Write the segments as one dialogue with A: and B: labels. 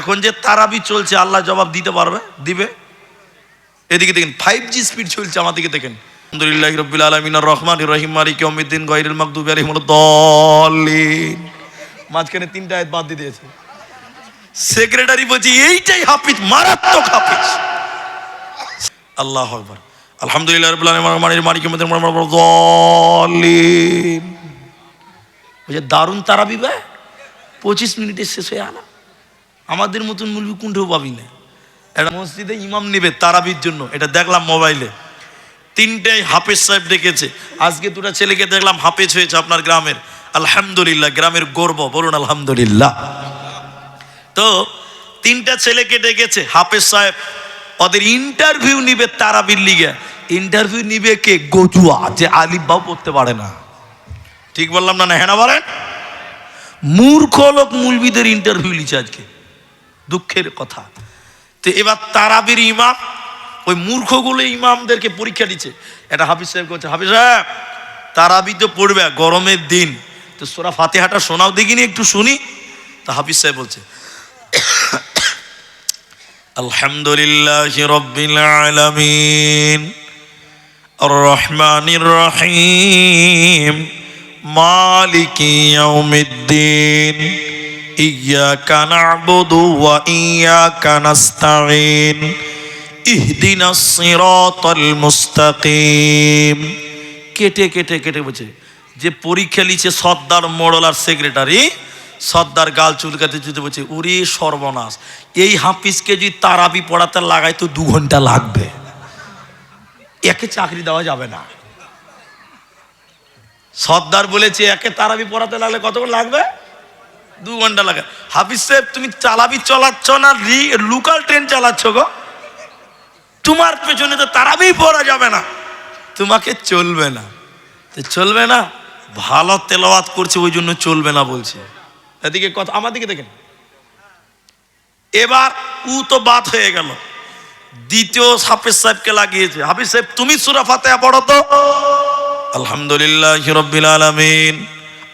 A: এখন যে তারাবি চলছে, আল্লাহ জবাব দিতে পারবে? দিবে? এদিকে দেখেন ফাইভ জি স্পিড চলছে আমার দিকে দেখেন। আলহামদুলিল্লাহ রবিল আলমিন রহমান রহিম, মালিক অমিদ্দিন গৈরুল মকদুব আলহিম দলিন মাঝখানে তিনটা আয়াত বাদ দিয়ে দিয়েছে। সেক্রেটারি বলছে, এইটাই হাফিজ, মারাত্মক হাফিজ। আল্লাহ আকবার। আলহামদুলিল্লাহ রবিল আলমিন মালিক অমিদ্দিন দলিন দারুণ তারাবি ভাই, পঁচিশ মিনিটে শেষ হয়ে আনা। আমাদের মতন মুলবি কুণ্ঠেও পাবি না। একটা মসজিদে ইমাম নিবে তারাবির জন্য, এটা দেখলাম মোবাইলে। তিনটাই হাফেজ সাহেব ডেকেছে, আজকে দুটা ছেলেকে দেখলাম হাফেজ হয়েছে আপনার গ্রামের। আলহামদুলিল্লাহ, গ্রামের গর্ব, বলুন আলহামদুলিল্লাহ। তো তিনটা ছেলেকে ডেকেছে হাফেজ সাহেব, ওদের ইন্টারভিউ নিবে তারাবির লিগে। ইন্টারভিউ নিবে কে? গজুয়া, যে আলিফবাও পড়তে পারে না। ঠিক বললাম না না হ্যাঁ বলেন? মূর্খ লোক মুলবিদের ইন্টারভিউ লিছে আজকে। দুঃখের কথা তো এবার তারাবির ইমাম ওই মূর্খগুলো ইমামদেরকে পরীক্ষা দিচ্ছে এটা হাফিজ সাহেব করছে হাফিজ সাহেব তারাবি তো পড়বে গরমের দিন তো সোরা ফাতেহাটা শোনাও দেখিনি একটু শুনি তা হাফিজ সাহেব বলছে আলহামদুলিল্লাহ রব্বিল আলামিন الرحمن الرحيم مالك يوم الدين إياك نعبد وإياك نستعين اهدنا الصراط المستقيم কেটে কেটে কেটে বলছে যে পরীক্ষা লিছে সর্দার মোড়লার সেক্রেটারি সর্দার গাল চুলকাতে চুলতে বলছে উরি সর্বনাশ এই হাফিজকে যদি তারাবি পড়াতে লাগাই তো দু ঘন্টা লাগবে একে চাকরি দেওয়া যাবে না সর্দার বলেছে একে তারাবি পড়াতে লাগলে কতক্ষণ লাগবে দু ঘণ্টা লাগে। হাফিজ সাহেব, তুমি চালাবি চালাচ্ছ না? লোকাল ট্রেন চালাচ্ছ গো। তোমার পেছনে তো তারাবি পড়া যাবে না। তোমাকে চলবে না। তো চলবে না? ভালো তেলাওয়াত করছে, ওই জন্য চলবে না বলছে। এদিকে কথা আমার দিকে দেখেন। এবার উ তো বাদ হয়ে গেল। দ্বিতীয় হাফিজ সাহেবকে লাগিয়েছে। হাফিজ সাহেব, তুমি সুরা ফাতেহা পড়ো তো। আলহামদুলিল্লাহ রব্বিল আলামিন।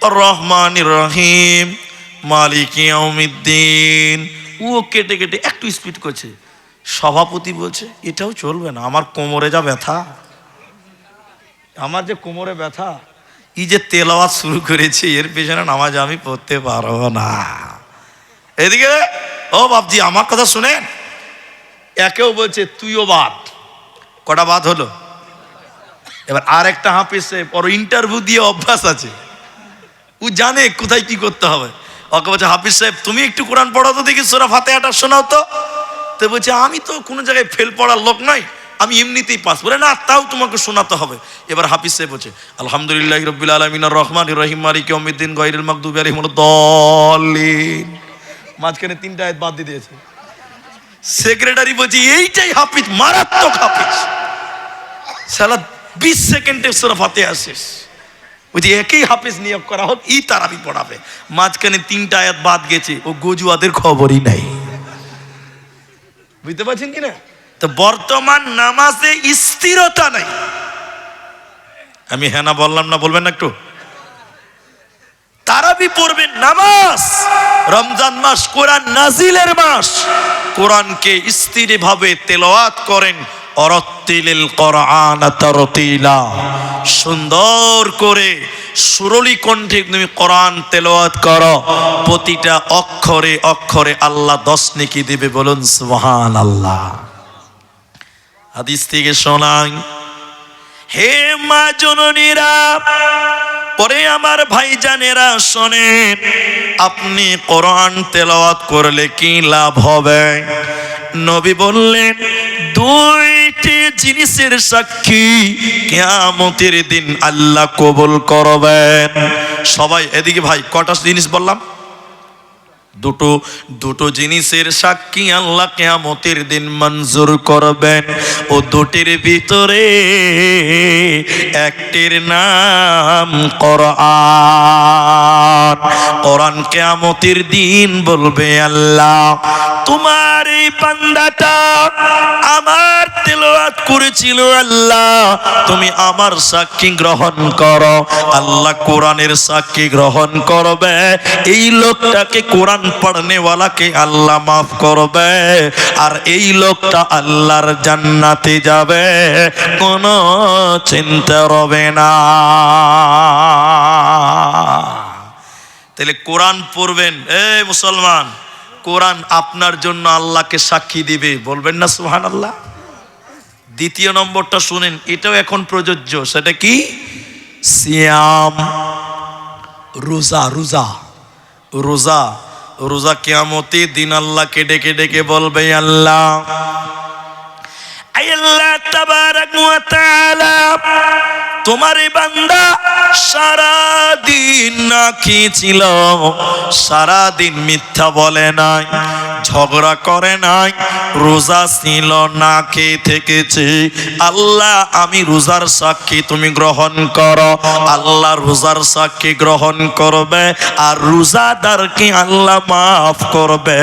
A: রহমান রহিম। মালিক ইয়াউমিদ্দিন। ও কেটে কেটে একটু স্পিড করছে। সভাপতি বলছে এটাও চলবে না আমার কোমরে যা ব্যথা। আমার যে কোমরে ব্যথা এই যে তেলাওয়াত শুরু করেছে এর পেছনে নামাজ আমি পড়তে পারব না। এদিকে ও বাপজি আমার কথা শুনেন? একেও বলছে তুইও বাদ। কটা বাদ হলো? এবার আর একটা সাহেব ওর ইন্টারভিউ দিয়ে অভ্যাস আছে। ও জানে কোথায় কি করতে হবে। ওকে বলছে, হাফিজ সাহেব, তুমি একটু কোরআন পড়াও তো দেখি, সোরা ফাতেহাটা শোনাও তো। তো বলছে, আমি তো কোনো জায়গায় ফেল পড়ার লোক নয় আমি এমনিতেই পাস। বলে, না, তাও তোমাকে শোনাতে হবে। এবার হাফিজ সাহেব বলছে, আলহামদুলিল্লাহ রবিল আলমিন রহমান রহিম, মালিক অমিদ্দিন গৈরুল মকদুব আলহিম দলিন মাঝখানে তিনটা আয়াত বাদ দিয়ে দিয়েছে। সেক্রেটারি বলছে, এইটাই হাফিজ, মারাত্মক হাফিজ। সালা বিশ সেকেন্ডে সোরা ফাতেহা শেষ যে একই হাফিজ নিয়োগ করা হোক ই তারাবি পড়াবে। মাঝখানে তিনটা আয়াত বাদ গেছে, ও গজুয়াদের খবরই নাই। বুঝতে পারছেন কি না? তো বর্তমান নামাজে স্থিরতা নাই। আমি হ্যাঁ না বললাম না, বলবেন না একটু? তারাবি পড়বেন নামাজ। রমজান মাস কোরআন নাজিলের মাস। কোরআনকে স্থিরভাবে তেলাওয়াত করেন তরতিলা। সুন্দর করে সুরলি কণ্ঠে তুমি কোরআন তেলাওয়াত করো। প্রতিটা অক্ষরে অক্ষরে আল্লাহ দশ নেকি দেবে বলুন সুবহান আল্লাহ হাদিস থেকে শোনাই, হে মা জননীরা, পরে আমার ভাইজানেরা শোনেন, আপনি কোরআন তেলাওয়াত করলে কি লাভ হবে? নবী বললেন দুইটি জিনিসের সাক্ষী কেয়ামতের দিন আল্লাহ কবুল করবেন। সবাই এদিকে ভাই কটা জিনিস বললাম? দুটো দুটো জিনিসের সাক্ষী আল্লাহ কেয়ামতের দিন মঞ্জুর করবেন। ও দুটির ভিতরে একটির নাম কোরআন। কোরআন কেয়ামতের দিন বলবে আল্লাহ, তোমার এই বান্দাটা আমার তেলাওয়াত করেছিল আল্লাহ, তুমি আমার সাক্ষী গ্রহণ করো। আল্লাহ কোরআনের সাক্ষী গ্রহণ করবে। এই লোকটাকে কোরআন কোরআন পড়নেওয়ালাকে আল্লাহ মাফ করবে? আর এই লোকটা আল্লাহর জান্নাতে যাবে, কোনো চিন্তা রবে না। তাহলে কোরআন পড়বেন এই মুসলমান, কোরআন আপনার জন্য আল্লাহকে সাক্ষী দিবে, বলবেন না সুহান আল্লাহ দ্বিতীয় নম্বরটা শুনেন, এটাও এখন প্রযোজ্য, সেটা কি? সিয়াম, রোজা রোজা রোজা। রোজা কেয়ামতি দিন আল্লাহ কেডে ডেকে কে বলবে, আল্লাহ। আল্লাহ তাবারাক ওয়া তাআলা তোমার এই বান্দা সারা দিন না খেয়েছিল সারা দিন মিথ্যা বলে নাই, ঝগড়া করে নাই, রোজা ছিল না খেয়ে থেকেছে? আল্লাহ, আমি রোজার সাক্ষী তুমি গ্রহণ করো। আল্লাহ রোজার সাক্ষী গ্রহণ করবে, আর রোজাদারকে আল্লাহ মাফ করবে?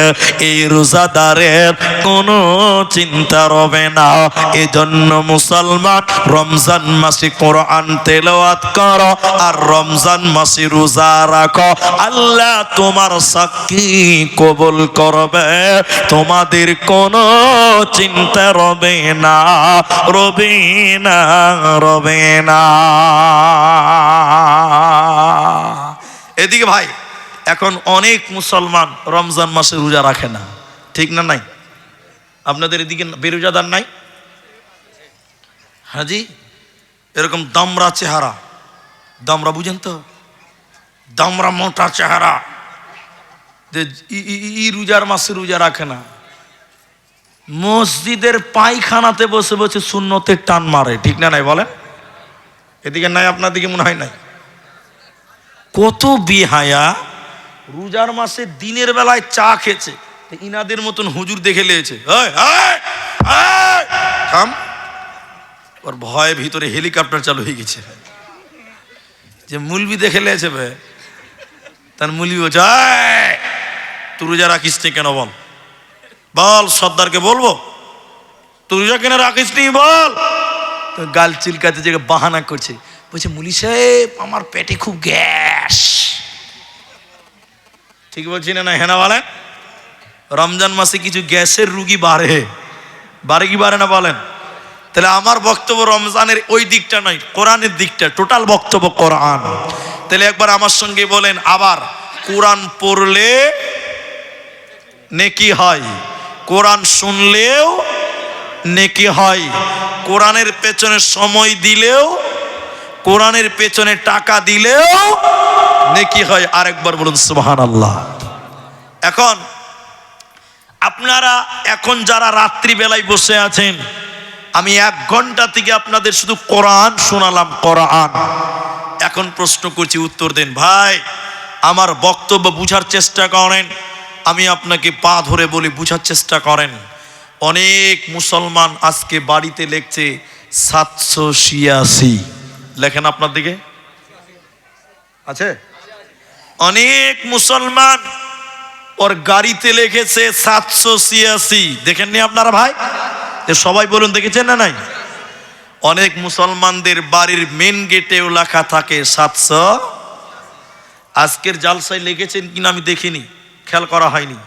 A: এই রোজাদারের কোনো চিন্তা রবে না। এজন্য মুসলমান রমজান মাসে কোরআন তেলাওয়াত করো, আর রমজান মাসে রোজা রাখো, আল্লাহ তোমার সাক্ষী কবুল করবে। তোমাদের কোনো চিন্তা রবে না রবে না রবে না। এদিকে ভাই, এখন অনেক মুসলমান রমজান মাসে রোজা রাখে না, ঠিক না নাই? আপনাদের এদিকে বেরোজাদার নাই? হাজি, এরকম দামরা চেহারা, দামরা বুঝেন তো? দামরা মোটা চেহারা। যে ই- রোজার মাসে রোজা রাখে না। মসজিদের পায়খানাতে বসে বসে শূন্যতে টান মারে, ঠিক না নাই বলেন? এদিকে নাই, আপনার দিকে মনে হয় নাই? কত বিহায়া, রোজার মাসে দিনের বেলায় চা খেয়েছে ইনাদের মতন হুজুর দেখে লিয়েছে ওর ভয়ে ভিতরে হেলিকপ্টার চালু হয়ে গেছে। যে মুলবি দেখে লিয়েছে বে তার বলছে "এই, তুই রোজা রাখিস নি কেন বল? বল সর্দারকে বলব। তুই কেন রাখিস নি বল? তো গাল চিলকাতে যে বাহানা করছে। বলছে মুলি সাহেব আমার পেটে খুব গ্যাস। ঠিক বলছি না না হেনা বলেন রমজান মাসে কিছু গ্যাসের রুগী বাড়ে। বাড়ে কি বাড়ে না বলেন? তাহলে আমার বক্তব্য রমজানের ওই দিকটা নয় কোরআনের দিকটা টোটাল বক্তব্য কোরআন। তাহলে একবার আমার সঙ্গে বলেন, আবার কোরআন পড়লে নেকি হয়, কোরআন শুনলেও নেকি হয়, কোরআনের পেছনে সময় দিলেও, কোরআনের পেছনে টাকা দিলেও নেকি হয়। আরেকবার বলুন সুবহান আল্লাহ এখন আপনারা এখন যারা রাত্রিবেলায় বসে আছেন, আমি এক ঘণ্টা থেকে আপনাদের শুধু কোরআন শোনালাম, কোরআন। এখন প্রশ্ন করছি, উত্তর দেন। ভাই, আমার বক্তব্য বুঝার চেষ্টা করেন। আমি আপনাকে পা ধরে বলি, বুঝার চেষ্টা করেন। অনেক মুসলমান আজকে বাড়িতে লেখছে, সাতশো ছিয়াশি। লেখেন আপনার দিকে? আছে? অনেক মুসলমান ওর গাড়িতে লেখেছে, সাতশো ছিয়াশি। দেখেননি আপনারা ভাই? সবাই বলুন, দেখেছেন না নাই? অনেক মুসলমানদের বাড়ির মেন গেটেও লেখা থাকে সাতশো। আজকের জালসায় লেগেছেন কিনা আমি দেখিনি, খেয়াল করা হয়নি।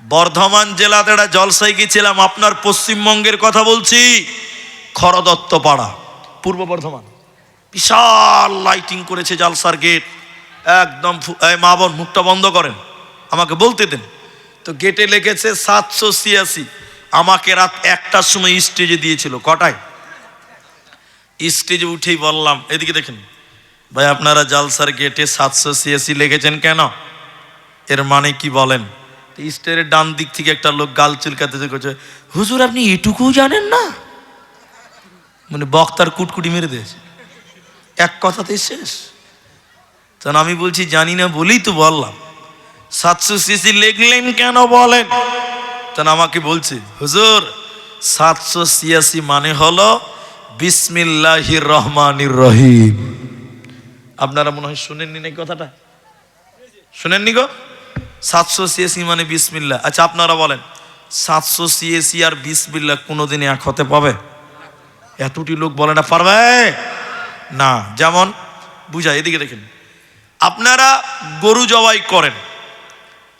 A: বর্ধমান জেলাতে একটা জলসায় গেছিলাম, আপনার পশ্চিমবঙ্গের কথা বলছি খরদত্ত পাড়া পূর্ব বর্ধমান। বিশাল লাইটিং করেছে জালসার গেট একদম মা বোন, মুখটা বন্ধ করেন, আমাকে বলতে দেন। তো গেটে লেগেছে সাতশো ছিয়াশি। আমাকে রাত একটার সময় স্টেজে দিয়েছিল, কটায়? স্টেজে উঠেই বললাম, এদিকে দেখেন, ভাই আপনারা জালসার গেটে সাতশো ছিয়াশি লেগেছেন কেন? এর মানে কি বলেন? স্টেজের ডান দিক থেকে একটা লোক গাল চুলকাতে করছে হুজুর, আপনি এটুকুও জানেন না? মানে বক্তার কুটকুটি মেরে দিয়েছে। এক কথাতেই শেষ। তখন আমি বলছি, জানি না, বলেই তো বললাম। সাতশো সিসি লিখলেন কেন বলেন? তখন আমাকে বলছে, হুজুর, সাতশো ছিয়াশি মানে হলো বিসমিল্লাহির রহমানির রহিম। আপনারা মনে হয় শুনেননি নাকি কথাটা? শুনেননি গো? সাতশো ছিয়াশি মানে বিসমিল্লা। আচ্ছা আপনারা বলেন, সাতশো ছিয়াশি আর বিসমিল্লা কোনোদিন এক হতে পাবে? এতটি লোক বলে না পারবে? না, যেমন বুঝায় এদিকে দেখেন। আপনারা গরু জবাই করেন,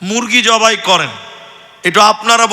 A: মুরগি জবাই করেন, এটা আপনারা